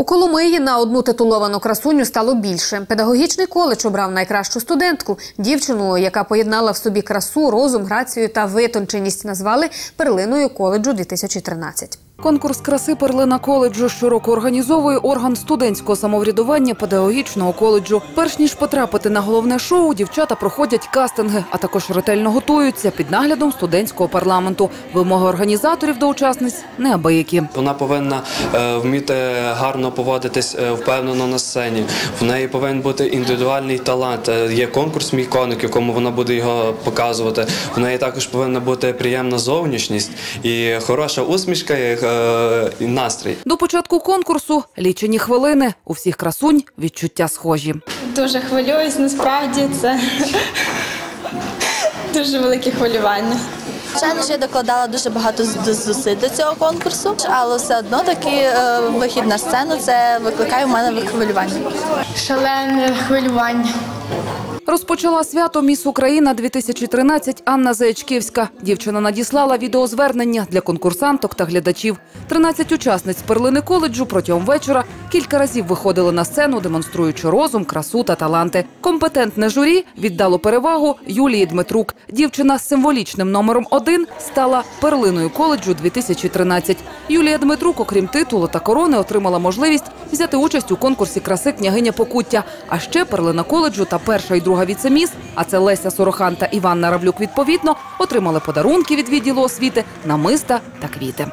У Коломиї на одну титуловану красуню стало більше. Педагогічний коледж обрав найкращу студентку. Дівчину, яка поєднала в собі красу, розум, грацію та витонченість, назвали перлиною коледжу 2013. Конкурс краси перлина коледжу щороку організовує орган студентського самоврядування педагогічного коледжу. Перш ніж потрапити на головне шоу, дівчата проходять кастинги, а також ретельно готуються під наглядом студентського парламенту. Вимоги організаторів до учасниць неабиякі. Вона повинна е, вміти гарно поводитись е, впевнено на сцені. В неї повинен бути індивідуальний талант. Е, Є конкурс мій коник, якому вона буде його показувати. В неї також повинна бути приємна зовнішність і хороша усмішка і, е, настрій. До початку конкурсу лічені хвилини. У всіх красунь відчуття схожі. Дуже хвилююсь, насправді це дуже велике хвилювання. Звичайно, що я докладала дуже багато зусиль до цього конкурсу, але все одно такий е, вихід на сцену це викликає в мене хвилювання. Шалене хвилювання. Розпочала свято Міс Україна 2013 Анна Заячківська. Дівчина надіслала відеозвернення для конкурсанток та глядачів. 13 учасниць перлини коледжу протягом вечора кілька разів виходили на сцену, демонструючи розум, красу та таланти. Компетентне журі віддало перевагу Юлії Дмитрук. Дівчина з символічним номером один стала перлиною коледжу 2013. Юлія Дмитрук, окрім титулу та корони, отримала можливість взяти участь у конкурсі краси княгиня Покуття. А ще перлина коледжу та перша і друга віцеміс, а це Леся Сорохан та Іван Наравлюк відповідно, отримали подарунки від відділу освіти, намиста та квіти.